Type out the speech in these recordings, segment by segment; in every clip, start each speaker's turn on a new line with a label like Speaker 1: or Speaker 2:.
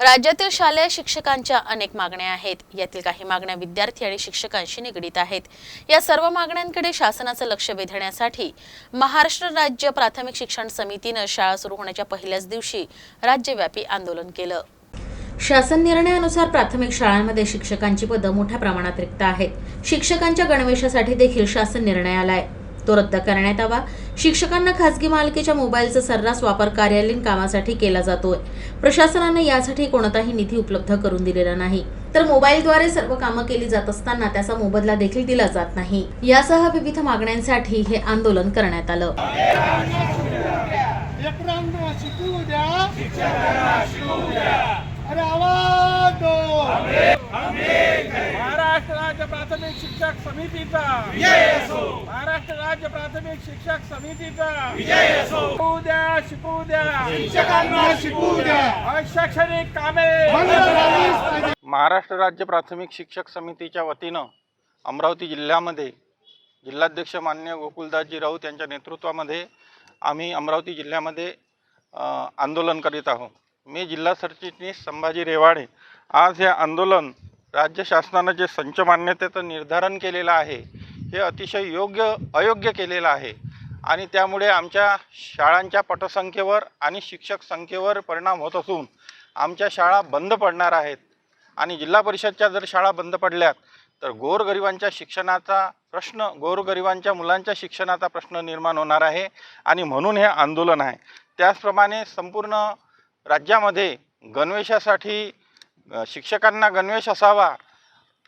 Speaker 1: राज्यातील शालेय शिक्षकांच्या अनेक मागण्या आहेत. यातील काही मागण्या विद्यार्थी आणि शिक्षकांशी निगडीत आहेत. या सर्व मागण्यांकडे शासनाचं लक्ष वेधण्यासाठी महाराष्ट्र राज्य प्राथमिक शिक्षण समितीनं शाळा सुरू होण्याच्या पहिल्याच दिवशी राज्यव्यापी आंदोलन केलं. शासन निर्णयानुसार प्राथमिक शाळांमध्ये शिक्षकांची पदं मोठ्या प्रमाणात रिक्त आहेत. शिक्षकांच्या गणवेशासाठी देखील शासन निर्णय आलाय तो रद्द करण्यात यावा शिक्षकांना खासगी मालकीच्या मोबाईलचा सर्रास वापर कार्यालयीन कामासाठी केला जातोय. प्रशासनाने यासाठी कोणताही निधी उपलब्ध करून दिलेला नाही. तर मोबाईलद्वारे सर्व कामं केली जात असताना त्याचा मोबदला देखील दिला जात नाही. यासह विविध मागण्यांसाठी हे आंदोलन करण्यात आलं.
Speaker 2: लेकरांना शिकू द्या अरे आवाज दो. महाराष्ट्र राज्य प्राथमिक शिक्षक समितीचा. राज्य प्राथमिक शिक्षक समितीचा. द्या शिकू द्या. शिक्षकांना शिकू द्या. शैक्षणिक कामे.
Speaker 3: महाराष्ट्र राज्य प्राथमिक शिक्षक समितीच्या वतीनं अमरावती जिल्ह्यामध्ये जिल्हाध्यक्ष मान्य गोकुलदासजी राऊत यांच्या नेतृत्वामध्ये आम्ही अमरावती जिल्ह्यामध्ये आंदोलन करीत आहोत. मी जिल्हा सरचिटणीस संभाजी रेवाडे. आज हे आंदोलन राज्य शासनानं जे संच मान्यतेचं निर्धारण केलेलं आहे हे अतिशय योग्य अयोग्य केलेलं आहे. आणि त्यामुळे आमच्या शाळांच्या पटसंख्येवर आणि शिक्षक संख्येवर परिणाम होत असून आमच्या शाळा बंद पडणार आहेत. आणि जिल्हा परिषदच्या जर शाळा बंद पडल्यात तर गोरगरिबांच्या शिक्षणाचा प्रश्न गोरगरिबांच्या मुलांच्या शिक्षणाचा प्रश्न निर्माण होणार आहे. आणि म्हणून हे आंदोलन आहे. त्याचप्रमाणे संपूर्ण राज्यामध्ये गणवेशासाठी शिक्षकांना गणवेश असावा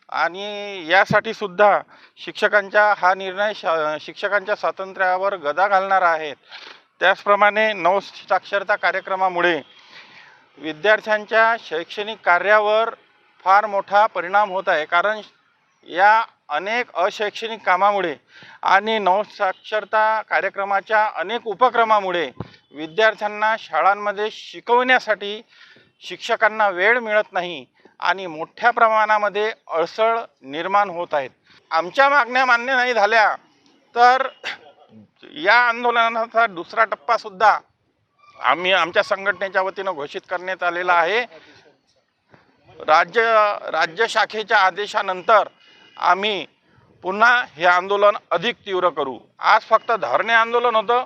Speaker 3: आणि यासाठी सुद्धा शिक्षकांचा हा निर्णय शा शिक्षकांच्या स्वातंत्र्यावर गदा घालणारा आहेत. त्याचप्रमाणे नवसाक्षरता कार्यक्रमामुळे विद्यार्थ्यांच्या शैक्षणिक कार्यावर फार मोठा परिणाम होत आहे. कारण या अनेक अशैक्षणिक कामामुळे आणि नवसाक्षरता कार्यक्रमाच्या अनेक उपक्रमामुळे विद्यार्थ्यांना शाळांमध्ये शिकवण्यासाठी शिक्षकांना वेळ मिळत नाही. आणि मोठ्या प्रमाणामध्ये अडसळ निर्माण होत आहेत. आमच्या मागण्या मान्य नाही झाल्या तर या आंदोलनाचा दुसरा टप्पासुद्धा आम्ही आमच्या संघटनेच्या वतीनं घोषित करण्यात आलेला आहे. राज्य राज्य शाखेच्या आदेशानंतर आम्ही पुन्हा हे आंदोलन अधिक तीव्र करू. आज फक्त धरणे आंदोलन होतं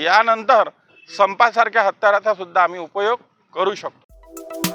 Speaker 3: यानंतर संपासारख्या हत्याराचा सुद्धा आम्ही उपयोग करू शकतो.